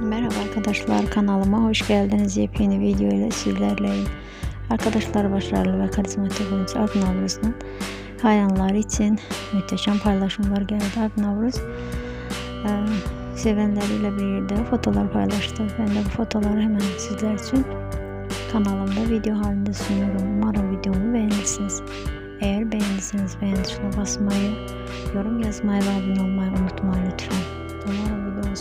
Merhaba arkadaşlar kanalıma hoş geldiniz. Yepyeni video ile sizlerleyim. Arkadaşlar başarılı ve karizmatik oyuncu Akın Avruz'un hayranları için muhteşem paylaşımlar geldi. Akın Avruz e, sevenleriyle bir yerde fotolar paylaştı. Ben de bu fotoları hemen sizler için kanalımda video halinde sunuyorum. Umarım videomu beğenirsiniz. Eğer beğendiyseniz beğen tuşuna basmayı, yorum yazmayı ve abone olmayı unutmayın lütfen. Umarım